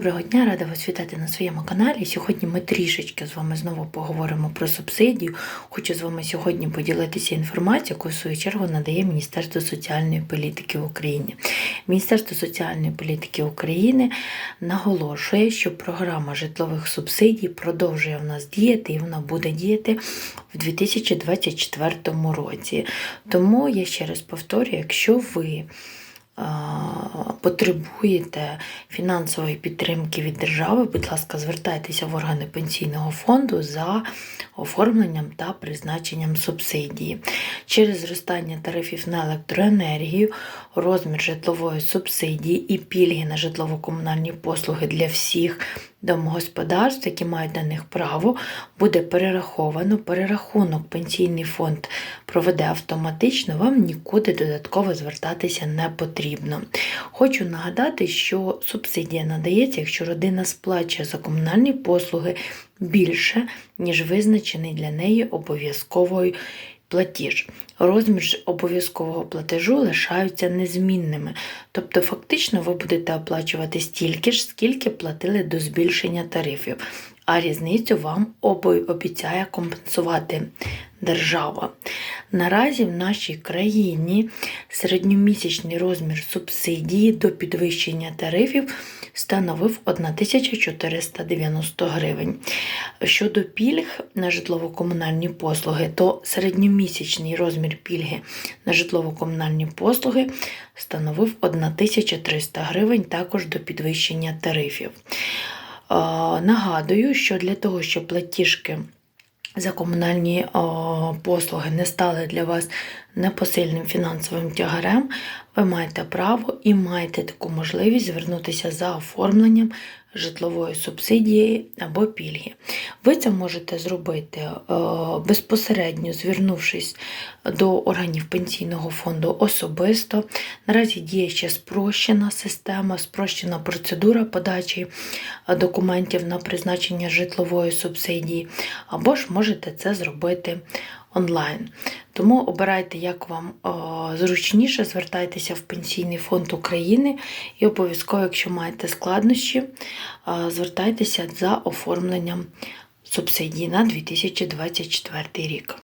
Доброго дня, рада вас вітати на своєму каналі. Сьогодні ми трішечки з вами знову поговоримо про субсидію. Хочу з вами сьогодні поділитися інформацією, яку в свою чергу надає Міністерство соціальної політики України. Міністерство соціальної політики України наголошує, що програма житлових субсидій продовжує в нас діяти і вона буде діяти в 2024 році. Тому я ще раз повторюю, якщо ви потребуєте фінансової підтримки від держави, будь ласка, звертайтеся в органи пенсійного фонду за оформленням та призначенням субсидії. Через зростання тарифів на електроенергію, розмір житлової субсидії і пільги на житлово-комунальні послуги для всіх домогосподарств, які мають на них право, буде перераховано. Перерахунок пенсійний фонд проведе автоматично, вам нікуди додатково звертатися не потрібно. Хочу нагадати, що субсидія надається, якщо родина сплачує за комунальні послуги більше, ніж визначений для неї обов'язковий платіж. Розмір обов'язкового платежу лишаються незмінними. Тобто, фактично, ви будете оплачувати стільки ж, скільки платили до збільшення тарифів, а різницю вам обіцяє компенсувати держава. Наразі в нашій країні середньомісячний розмір субсидії до підвищення тарифів становив 1490 гривень. Щодо пільг на житлово-комунальні послуги, то середньомісячний розмір пільги на житлово-комунальні послуги становив 1300 гривень також до підвищення тарифів. Нагадую, що для того, щоб платіжки за комунальні послуги не стали для вас непосильним фінансовим тягарем, ви маєте право і маєте таку можливість звернутися за оформленням житлової субсидії або пільги. Ви це можете зробити е, безпосередньо звернувшись до органів пенсійного фонду особисто. Наразі діє ще спрощена система, спрощена процедура подачі е, документів на призначення житлової субсидії, або ж можете це зробити онлайн. Тому обирайте, як вам зручніше, звертайтеся в Пенсійний фонд України і обов'язково, якщо маєте складнощі, звертайтеся за оформленням субсидій на 2024 рік.